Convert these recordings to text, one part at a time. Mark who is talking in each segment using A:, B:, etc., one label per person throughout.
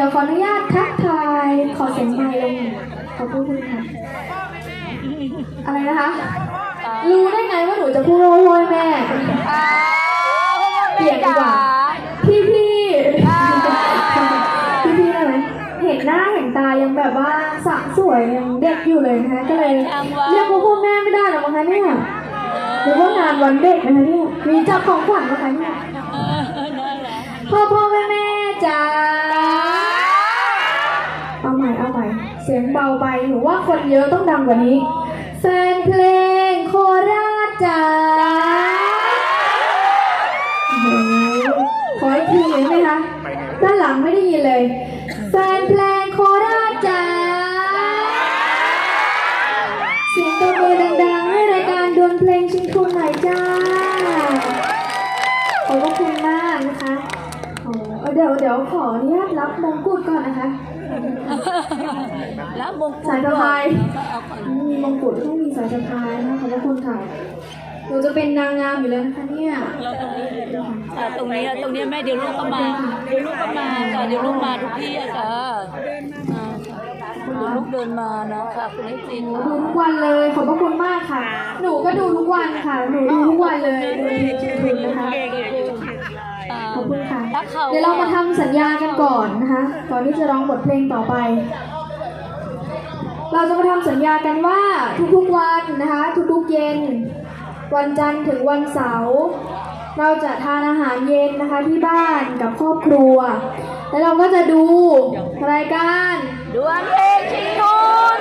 A: ดี๋ยวขออนุญาตทักทายขอเสียงไมค์ลงขอบคุณค่ะ อะไรนะคะ รู้ได้ไงว่าหนูจะพูดโอ้ยแม่เปลี่ยนดีกว่า พี่พี่พี่พี่ได้ไหมเห็นหน้าเห็นตายังแบบว่าสะสวยยังเด็กอยู่เลยนะคะก็เลยเรียกว่าพ่อแม่ไม่ได้หรอกมั้งคะเนี่ยหรือว่างานวันเด็กนะคะเนี่ยมีจับของขวัญนะคะเนี่ยพ่อพ่อแม่แม่จ้าเอา สียงเบาไปหนูว่าคนเยอะต้องดังกว่านี้แฟนเพลงโคราชจ้าโอ้โหขออีกทีเลยไหมคะ ด้านหลังไม่ได้ยินเลย แฟนเพลงโคราชจ้าเสียงตบมือดังๆให้รายการดวลเพลงชิงทุนหน่อยจ้า ขอบพระคุณมากนะคะโอ้เอาเดี๋ยวเดี๋ยวขออนุญาตรับมงกุฎก่อนนะคะ
B: แล้วมงกุฎ
A: สายสะพาย
B: เอาก่อน
A: มีมงกุฎต้องมีสายสะพายนะคะขอบพระคุณค่ะหนูจะเป็นนางงามอยู่แล้วนะคะเนี่ย
B: เราตรงนี้ค่ะตรงนี้ตรงนี้แม่เดี๋ยวลูกก็มาเดี๋ยวลูกก็มาค่ะเดี๋ยวลูกมาทุกที่อะค่ะอ่าเดี๋ยวลูกเดินมานะคะคุณให้จีน
A: หนูดูทุกวันเลยขอบพระคุณมากค่ะ หนูก็ดูทุกวันค่ะ หนูดูทุกวันเลยดูทีจริงๆนะคะข อบคุณค่ะ
B: รักเขา
A: เดี๋ยวเรามาทำสัญญากันก่อนนะคะก่อนที่จะร้องบทเพลงต่อไป เราจะมาทำสัญญากันว่าทุกๆวันนะคะ ทุกๆเย็น วันจันทร์ถึงวันเสาร์เราจะทานอาหารเย็นนะคะที่บ้านกับครอบครัว แล้วเราก็จะดูรายการ
B: ดวงเพลงชิงทุน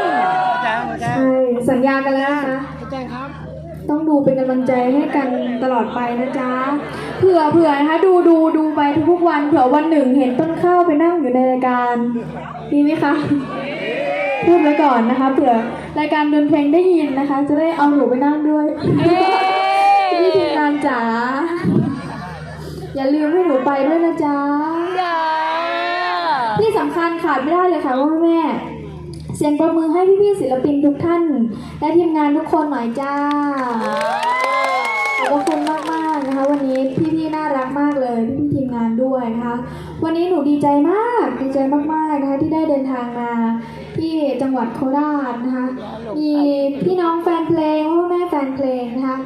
A: ใช่สัญญากันแล้วนะคะ ต้องดูเป็นกำลังใจให้กันตลอดไปนะจ๊ะเผื่อเผื่อนะคะดูดูดูไปทุกๆวันเผื่อวันหนึ่งเห็นต้นข้าวไปนั่งอยู่ในรายการดีไหมคะพูดไว้ก่อนนะคะเผื่อรายการดนเพลงได้ยินนะคะ จะได้เอาหนูไปนั่งด้วยพี่ทีมงานจ๋าอย่าลืมให้หนูไปด้วยนะจ๊ะ
B: จ้า
A: ที่สำคัญขาดไม่ได้เลยค่ะว่าแม่ เสียงประมือให้พี่ๆศิลปินทุกท่าน และทีมงานทุกคนหน่อยจ้า ขอบพระคุณมากมากๆนะคะ วันนี้พี่ๆน่ารักมากเลยพี่ๆทีมงานด้วยนะคะ วันนี้หนูดีใจมากดีใจมากๆนะคะที่ได้เดินทางมาที่จังหวัดโคราชนะคะ มีพี่น้องแฟนเพลงพ่อแม่แฟนเพลงนะคะ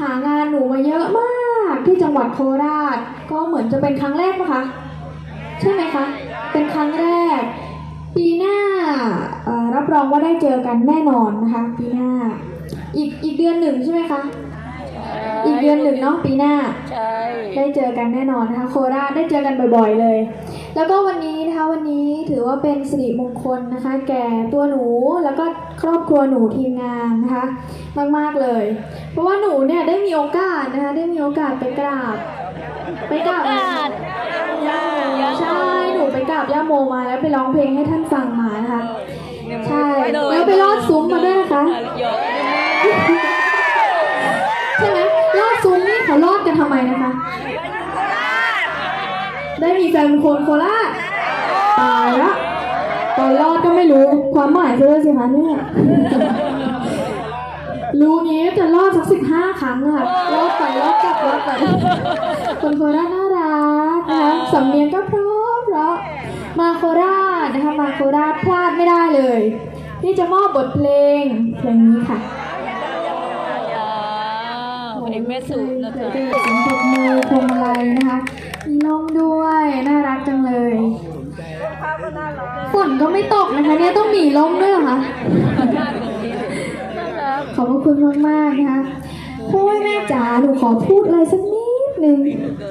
A: หางานหนูมาเยอะมากที่จังหวัดโคราช ก็เหมือนจะเป็นครั้งแรกปะคะ ใช่ไหมคะ เป็นครั้งแรก ปีหน้าเอ่อ รับรองว่าได้เจอกันแน่นอนนะคะปีหน้า อีกอีกเดือนหนึ่งใช่ไหมคะอีกเดือนหนึ่งเนาะปีหน้า
B: ใช่
A: ได้เจอกันแน่นอนนะคะ โคราชได้เจอกันบ่อยๆเลย แล้วก็วันนี้นะคะวันนี้ถือว่าเป็นสิริมงคลนะคะ แก่ตัวหนูแล้วก็ครอบครัวหนูทีมงานนะคะ มากๆเลย เพราะว่าหนูเนี่ยได้มีโอกาสนะคะ ได้มีโอกาสไปกราบ ไปกราบ
B: กาด
A: ย่าโมใช่หนูไปกราบย่าโมมาแล้วไปร้องเพลงให้ท่านฟังมานะคะ ใช่แล้วไปลอดซุ้มมาด้วยนะคะ
B: หยอก
A: ใช่ไหมลอดซุ้มนี่เขาลอดกันทำไมนะคะ ได้มีแฟนเป็นคนโคราชตายละตอนรอดก็ไม่รู้ความหมายซะด้วยสิคะเนี่ยรู้งี้จะรอดสักสิบห้าครั้งอะค่ะรอดไปรอดกลับรอดไปคนโคราชน่ารักนะคะสำเนียงก็เพราะเพราะมาโคราช นะคะมาโคราชพลาดไม่ได้เลย ที่จะมอบบทเพลงเพลงนี้ค่ะ
B: เพลงแม่สุนะ
A: เสี
B: จ๊ะ
A: ยงปรบมือพวงมาลัยนะคะมีลมด้วยน่ารักจังเลยฝนก็ไม่ตกนะคะเนี่ยต้องมีลมด้วยเหรอคะขอบพระคุณมากๆนะคะพ่อแม่จ๋าหนูขอพูดอะไรสักนิดนึง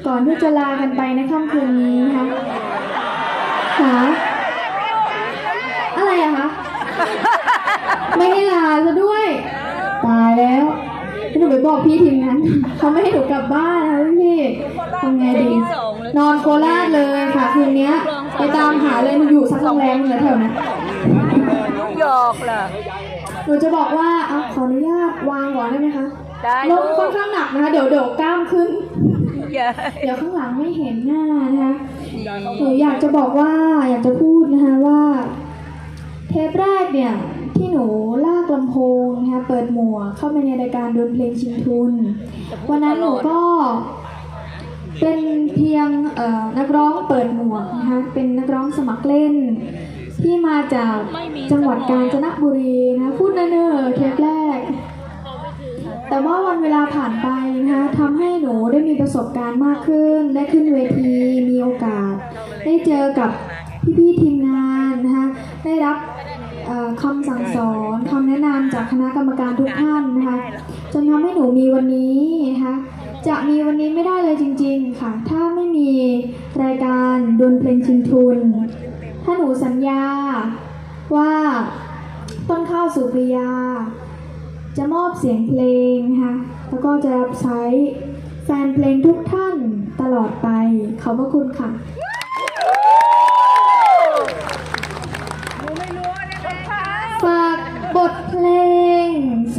A: ก่อนที่จะลากันไปในค่ำคืนนี้นะคะค่ะ อะไรอะคะ ไม่ให้ลาซะด้วย ตายแล้วหนูไปบอกพี่ทีมนั้น เขาไม่ให้หนูกลับบ้านนะคะพี่ทำไงดี นอนโคราชเลยค่ะคืนเนี้ยไปตามหาเลยหนูอยู่สักโรงแรมเหนือแถวนั้น
B: หยอกล่ะ
A: หนูจะบอกว่าเอาขออนุญาตวางก่อนได้ไหมคะ
B: ได้
A: ล
B: ลู
A: ม
B: ก
A: ค่อนข้างหนักนะคะ เดี๋ยวเดี๋ยวกล้ามขึ้น
B: อย่า
A: เดี๋ยวข้างหลังไม่เห็นหน้านะคะหนูอยากจะบอกว่าอยากจะพูดนะคะว่า เทปแรกเนี่ยที่หนูลากลำโพงนะคะเปิดหมวกเข้าไปในรายการดนเพลงชิงทุน วันนั้นหนูก็เป็นเพียงเอ่อนักร้องเปิดหมวกนะคะเป็นนักร้องสมัครเล่น ที่มาจากจังหวัดกาญจนบุรีนะคะพูดเนิ่นๆเทปแรก แต่ว่าวันเวลาผ่านไปนะคะทำให้หนูได้มีประสบการณ์มากขึ้น ได้ขึ้นเวทีมีโอกาส ได้เจอกับพี่ๆทีม ได้รับคำสั่งสอนคำแนะนำจากคณะกรรมการทุกท่านนะคะจนทำให้หนูมีวันนี้นะคะจะมีวันนี้ไม่ได้เลยจริง ๆ ค่ะ ถ้าไม่มีรายการดวลเพลงชิงทุน ถ้าหนูสัญญาว่าต้นข้าวสุปริยา จะมอบเสียงเพลงนะคะแล้วก็จะรับใช้แฟนเพลงทุกท่านตลอดไปขอบพระคุณค่ะ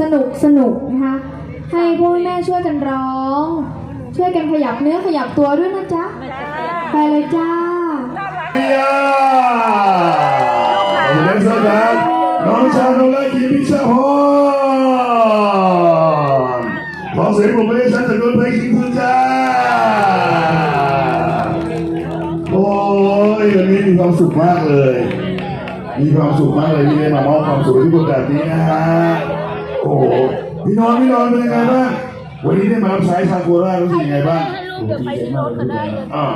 A: สนุกสนุกนะคะ ให้พ่อแม่ช่วยกันร้อง ช่วยกันขยับเนื้อขยับตัวด้วยนะจ๊ะ ไปเลยจ้า
C: เบียร์ขอบคุณครับน้องชายน้องเล็กทีมพิชชาพรขอเสียงปรบมือให้ฉันจากดนเพลงคิงคุณจ้าโอ้ยวันนี้มีความสุขมากเลย มีความสุขมากเลยที่ได้มามอบความสุขให้ทุกคนแบบนี้นะฮะ โอ้โหพี่นอนพี่นอนเป็นยังไงบ้างวันนี้ได้มารับใช้ชาวโคราชรู้สึกยังไงบ้าง
B: ให้ลูกเดี๋ยวไปที่รถก็ได้เลย
C: อ่า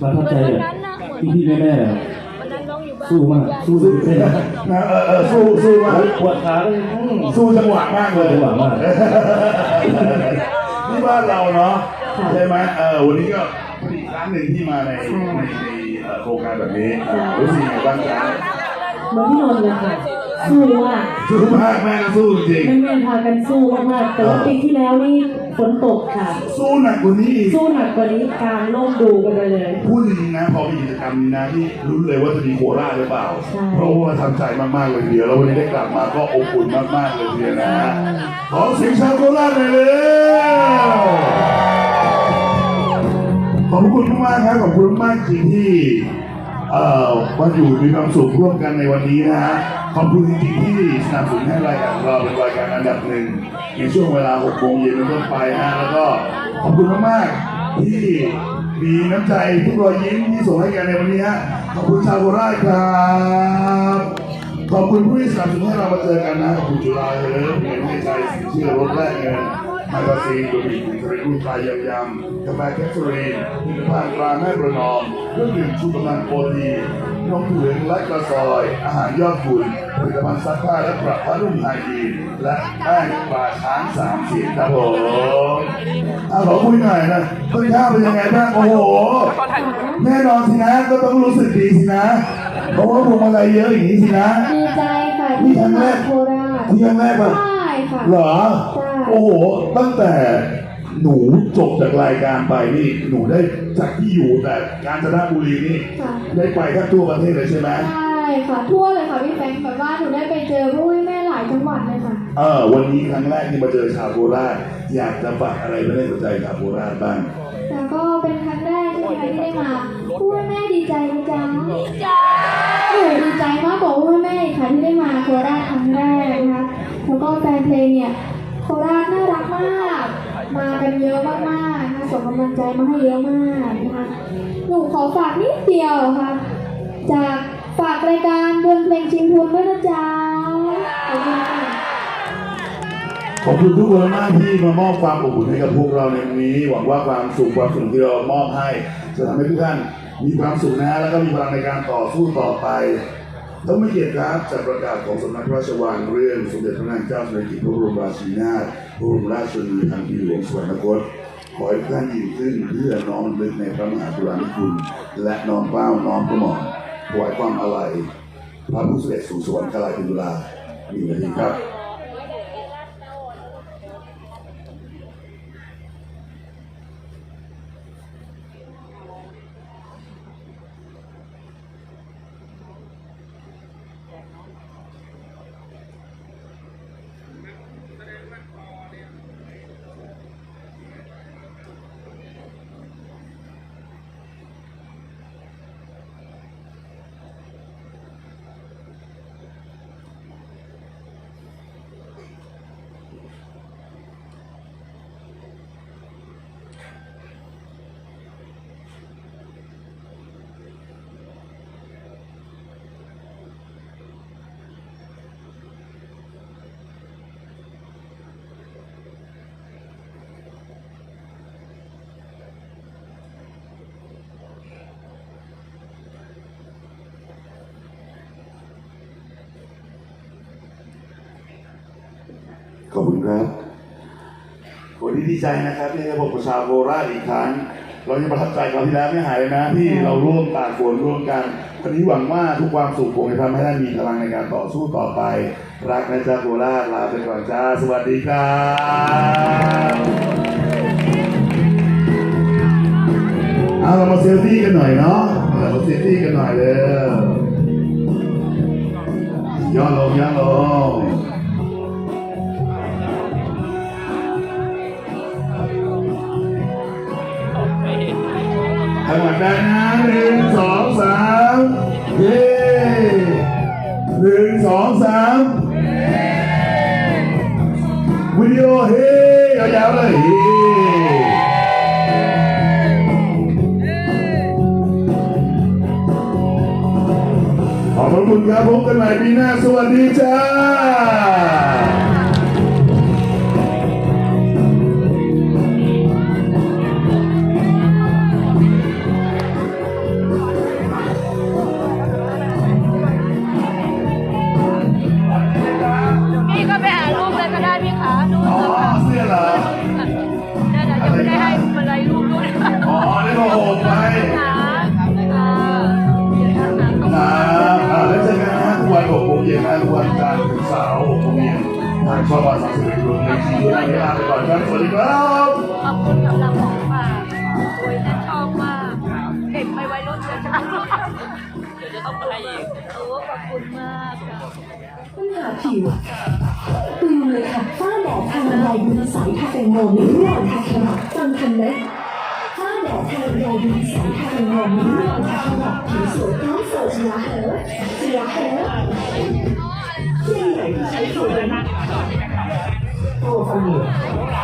D: ประทับใจแบบพี่พี่ๆแม่ๆอะ
B: วันนั้นน้องอยู่บ้าน
D: สู้มากสู้สุดเส้น
C: นะเออเออสู้สู้มาก
D: ปวดขาเลยอืม
C: สู้จังหวะมากเลย
D: จังหวะมาก
C: นี่บ้านเราเนาะใช่ไหมเออวันนี้ก็เป็นอีกครั้งหนึ่งที่มาในในในเอ่อโครงการแบบนี้รู้สึกยังไงบ้างครับ
E: เหมือนที่นนท์เลยค่ะ สู้มาก
C: สู้มากแม่ก็สู้จริง
E: แม่แม่ๆพากันสู้มากๆแต่ว่าปีที่แล้วนี่ฝนตกค่ะ
C: ๆสู้หนักกว่านี้อีก
E: สู้หนักกว่านี้กลางโลกดูกันไปเลย
C: พูดจริงๆนะพอมีกิจกรรมนี้นะที่รู้นเลยว่าจะมีโคราชหรือเปล่า
E: ใช่
C: เพราะว่าทำใจมากๆเลยทีเดียวแล้ววันนี้ได้กลับมาก็อบอุ่นมากๆเลยทีเดียวนะฮะขอเสียงชาวโคราชหน่อยเร็วขอบคุณมากๆครับขอบคุณมากจริงที่เอ่อมาอยู่มีความสุขร่วมกันในวันนี้นะฮะ ขอบคุณจริงๆที่สนับสนุนให้รายการของเราเป็นรายการอันดับหนึ่งในช่วงเวลา6โมงเย็นเป็นต้นไปฮะแล้วก็ขอบคุณมากๆที่มีน้ำใจทุกรอยยิ้มที่ส่งให้กันในวันนี้ฮะขอบคุณชาวโคราชครับขอบคุณผู้ที่สนับสนุนให้เรามาเจอกันนะขอบคุณจุฬาเลยเงินให้ใจสินเชื่อรถแรกเงินมากาซีนดูดีคุณทรีคุณปลายยำๆกาแฟแคปซูลินผลิตภัณฑ์ปลาแม่ประนอมเครื่องดื่มชูกำลังโปรตี นนมถั่วเหลืองและกระซอย อาหารยอดคุณผลิตภัณฑ์ซักผ้าและปรับผ้านุ่มไฮยีนและแป้งปลาช้างสามสีครับผมอะขอคุยหน่อยนะต้นข้าวเป็นยังไงบ้างโอ้โหแน่นอนสินะก็ต้องรู้สึกดีสินะ เพราะว่าพวงมาลัยเยอะอย่างนี้สินะ
A: ดีใจค่ะ
C: นี่
A: ที่
C: ครั้งแร
A: มากโคราช
C: ที่ครั้งแรกป่ะ
A: ใช่ค่ะ
C: เหรอ
A: ใช่
C: โอ้โหตั้งแต่ หนูจบจากรายการไปนี่หนูได้จากที่อยู่แต่กาญจนบุรีนี่
A: ค่ะ
C: ได้ไปแทบทั่วประเทศเลยใช่ไหม
A: ใช่ค่ะทั่วเลยค่ะพี่แฟงแบบว่าหนูได้ไปเจอผู้แม่หลายจังหวัดเลยค่ะ
C: เออวันนี้ครั้งแรกที่มาเจอชาวโคราชอยากจะฝากอะไรไปในหัวใจชาวโคราชบ้าง
A: แต่ก็เป็นครั้งแรกใช่ไหมคะที่ได้มาผู้แม่ดีใจนะจ๊ะดีใจหนูดีใจมากกว่าผู้แม่อีกค่ะที่ได้มาโคราชครั้งแรกนะคะแล้วก็แฟนเพลงเนี่ย โคราชน่ารักมาก มากันเยอะมากๆนะคะส่งกำลังใจมาให้เยอะมากนะคะหนูขอฝากนิดเดียวค่ะ จากฝากรายการดวลเพลงชิงทุนด้วยนะจ๊ะขอบคุณค่ะ
C: ขอบคุณทุกคนมากที่มามอบความอบอุ่นให้กับพวกเราในวันนี้ หวังว่าความสุขความสุขที่เรามอบให้จะทำให้ทุกท่านมีความสุขนะแล้วก็มีพลังในการต่อสู้ต่อไป ต้องไม่เกียรติครับจากประกาศของสำนักพระราชวังเรื่องสมเด็จพระนางเจ้าสิริกิติ์พระบรมราชินีนาถพระบรมราชชนนีพันปีหลวงสวรรคตขอให้ท่านยืนขึ้นเพื่อน้อมรำลึกในพระมหากรุณาธิคุณและน้อมเกล้าน้อมกระหม่อมถวายความอาลัยพระผู้เสด็จสู่สวรรคาลัยเป็นเวลาหนึ่งนาทีครับ อบคุณครับวันนี้ดีใจนะครับที่ได้พบกับชาวโคราชอีกครั้ง เรายังประทับใจคราวที่แล้วไม่หายเลยนะ ที่เราร่วมตากฝนร่วมกันวันนี้หวังว่าทุกความสุขคงจะทำให้ท่านมีพลังในการต่อสู้ต่อไป รักนะจ๊ะโคราชลาไปก่อนจ้าสวัสดีครับเอาเรามาเซลฟี่กันหน่อยเนาะเรามาเซลฟี่กันหน่อยเลยย้อนลงย้อนลง จังหวัดได้นะหนึ่งสองสามเย้หนึ่งสองสามวิดีโอเฮ้ยาวๆเลยเฮ้ขอบพระคุณครับพบกันใหม่ปีหน้าสวัสดีจ้า
B: ดู
C: รา
B: ยก
C: ครับสวัสดีครับ
B: ขอบคุณสำหรับของฝากโอ้ยฉันชอบมากเก็บไปไว้รถเดี๋ยวจะต้องไปอีกขอบคุณมาก
E: ปัญหาผิวตื่นเลยค่ะฝ้าแดดทางใะบายยูนสายทาเงโนมีเรื่องทางขมับฟังทันไหมฝ้าแดดทางใะบายยูนสายทาเงโนมีเรื่องทางขมัผิวสวยพร้อมสดเสียเหอะเสียเหอะที่ไหนใช้สวยนะ そう你。